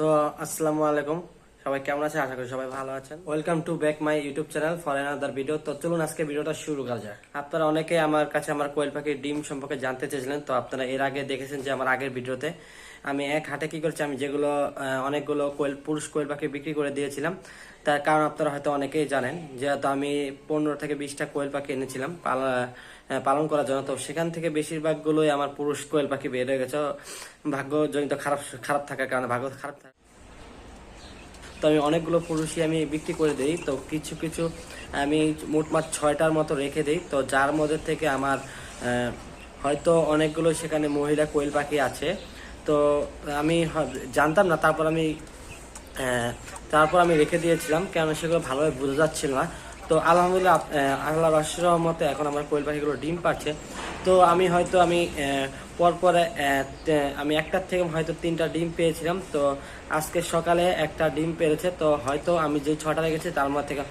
তো আসসালামু আলাইকুম। সবাই কেমন আছে আশা করি সবাই ভালো আছেন। Welcome to back my YouTube channel for another video তো চলুন আজকে ভিডিওটা শুরু করা যাক। আপনারা অনেকে আমার কাছে আমার কোয়েল পাখির ডিম সম্পর্কে জানতে চেয়েছিলেন তো আপনারা এর আগে দেখেছেন যে আমার আগের ভিডিওতে আমি এক হাটে কি করেছি আমি যেগুলো অনেকগুলো কোয়েল পুরুষ কোয়েল পাখি বিক্রি করে দিয়েছিলাম। তার কারণ আপনারা হয়তো অনেকেই জানেন যেহেতু আমি পনেরো থেকে বিশটা কোয়েল পাখি এনেছিলাম পালন করার জন্য তো সেখান থেকে বেশিরভাগগুলোই আমার পুরুষ কোয়েল পাখি বের হয়ে গেছে। ভাগ্যজনিত খারাপ খারাপ থাকার কারণে ভাগ্য খারাপ থাকা তো আমি অনেকগুলো পুরুষই আমি বিক্রি করে দিই। তো কিছু কিছু আমি মোটমাট ছয়টার মতো রেখে দিই। তো যার মধ্যে থেকে আমার হয়তো অনেকগুলো সেখানে মহিলা কোয়েল পাখি আছে। তো আমি জানতাম না, তারপর আমি তারপর আমি রেখে দিয়েছিলাম কেন সেগুলো ভালোভাবে বোঝা যাচ্ছিল না। তো আলহামদুলিল্লাহ আল্লাহ রাশির মতে এখন আমার কোয়েল পাখিগুলো ডিম পাচ্ছে তো আমি হয়তো আমি পরপরে আমি একটার থেকে হয়তো তিনটা ডিম পেয়েছিলাম। তো আজকে সকালে একটা ডিম পেরেছে। তো হয়তো আমি যে ছটা রেখেছি তার মধ্যে থেকে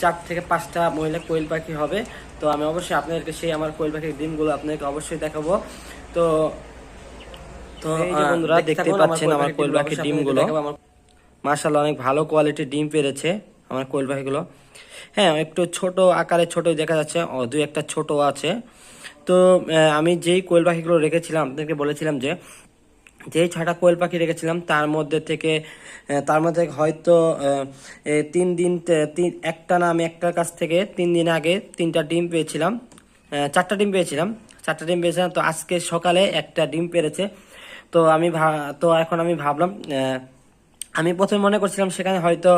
চার থেকে পাঁচটা মহিলা কোয়েল পাখি হবে। তো আমি অবশ্যই আপনাদেরকে সেই আমার কোয়েল পাখির ডিমগুলো আপনাদেরকে অবশ্যই দেখাবো। তো তো বন্ধুরা দেখতে পাচ্ছেন আমার কোয়েল পাখির ডিমগুলো। মাশাল্লাহ অনেক ভালো কোয়ালিটির ডিম পেরেছে। আমার কোয়েল পাখিগুলো হ্যাঁ একটু ছোট আকারে ছোটই দেখা যাচ্ছে। দুই একটা ছোট আছে। তো আমি যেই কোয়েল পাখিগুলো রেখেছিলাম, আপনাদেরকে বলেছিলাম যে যেই ছটা কোয়েল পাখি রেখেছিলাম, তার মধ্যে থেকে তার মধ্যে হয়তো তিন দিন তিন, একটা না, আমি একটার কাছ থেকে তিন দিন আগে তিনটা ডিম পেয়েছিলাম। চারটা ডিম পেয়েছিলাম। চারটা ডিম পেয়েছিলাম। তো আজকে সকালে একটা ডিম পেরেছে। তো আমি তো এখন আমি ভাবলাম আমি প্রথমে মনে করছিলাম সেখানে হয়তো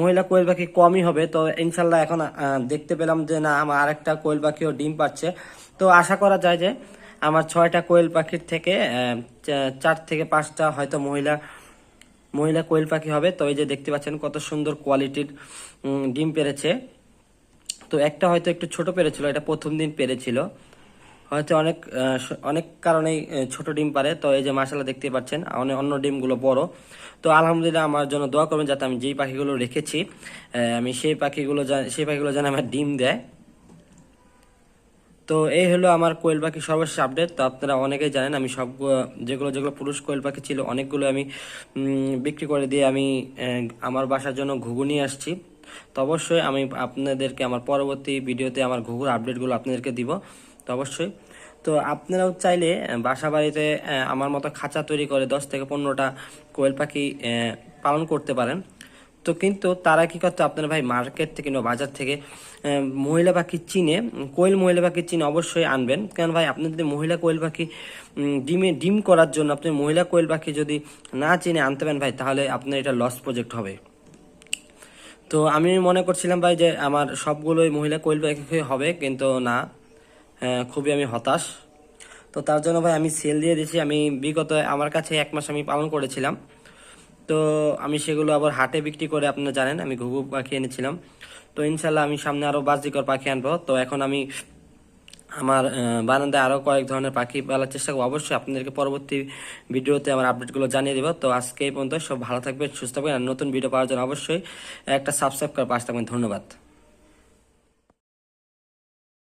মহিলা কোয়েল পাখি কমই হবে, তো ইনশাল্লাহ এখন দেখতে পেলাম যে না, আমার আরেকটা কোয়েল পাখিও ডিম পাচ্ছে। তো আশা করা যায় যে আমার ছয়টা কোয়েল পাখির থেকে চার থেকে পাঁচটা হয়তো মহিলা মহিলা কোয়েল পাখি হবে। তো এই যে দেখতে পাচ্ছেন কত সুন্দর কোয়ালিটির ডিম পেরেছে। তো একটা হয়তো একটু ছোট পেরেছিল, এটা প্রথম দিন পেরেছিল। হয়তো অনেক অনেক কারণেই ছোট ডিম পারে। তো এই যে মাসালা দেখতে পাচ্ছেন অনেক অন্য ডিমগুলো বড়। তো আলহামদুলিল্লাহ আমার জন্য দোয়া করবেন যাতে আমি যেই পাখিগুলো রেখেছি আমি সেই পাখিগুলো সেই পাখিগুলো যেন আমার ডিম দেয়। তো এই হলো আমার কোয়েল পাখি সর্বশেষ আপডেট। তো আপনারা অনেকেই জানেন, আমি সব যেগুলো যেগুলো পুরুষ কোয়েল পাখি ছিল, অনেকগুলো আমি বিক্রি করে দিয়ে আমি আমার বাসার জন্য ঘুঘু নিয়ে আসছি। তো অবশ্যই আমি আপনাদেরকে আমার পরবর্তী ভিডিওতে আমার ঘুঘুর আপডেটগুলো আপনাদেরকে দিব। তো অবশ্যই। তো আপনারাও চাইলে বাসা বাড়িতে আমার মতো খাঁচা তৈরি করে দশ থেকে পনেরোটা কোয়েল পাখি পালন করতে পারেন। তো কিন্তু তারা কি করতো, আপনার ভাই মার্কেট থেকে কিংবা বাজার থেকে মহিলা পাখি চিনে, কোয়েল মহিলা পাখি চিনে অবশ্যই আনবেন। কারণ ভাই, আপনি যদি মহিলা কোয়েল পাখি ডিমে, ডিম করার জন্য আপনি মহিলা কোয়েল পাখি যদি না চিনে আনতে পারেন ভাই, তাহলে আপনার এটা লস প্রজেক্ট হবে। তো আমি মনে করছিলাম ভাই যে আমার সবগুলোই মহিলা কোয়েল পাখি হবে, কিন্তু না। খুবই আমি হতাশ। তো তার জন্য ভাই আমি সেল দিয়ে দিয়েছি। আমি বিগত আমার কাছে এক মাস আমি পালন করেছিলাম। তো আমি সেগুলো আবার হাটে বিক্রি করে আপনারা জানেন, আমি ঘুঘু পাখি এনেছিলাম। তো ইনশাল্লাহ আমি সামনে আরও বাজিকর পাখি আনব। তো এখন আমি আমার বারান্দায় আরও কয়েক ধরনের পাখি পালার চেষ্টা করব। অবশ্যই আপনাদেরকে পরবর্তী ভিডিওতে আমার আপডেটগুলো জানিয়ে দেবো। তো আজকে এই পর্যন্ত, সব ভালো থাকবেন, সুস্থ থাকবেন। আর নতুন ভিডিও পাওয়ার জন্য অবশ্যই একটা সাবস্ক্রাইব করে পাশে থাকবেন। ধন্যবাদ।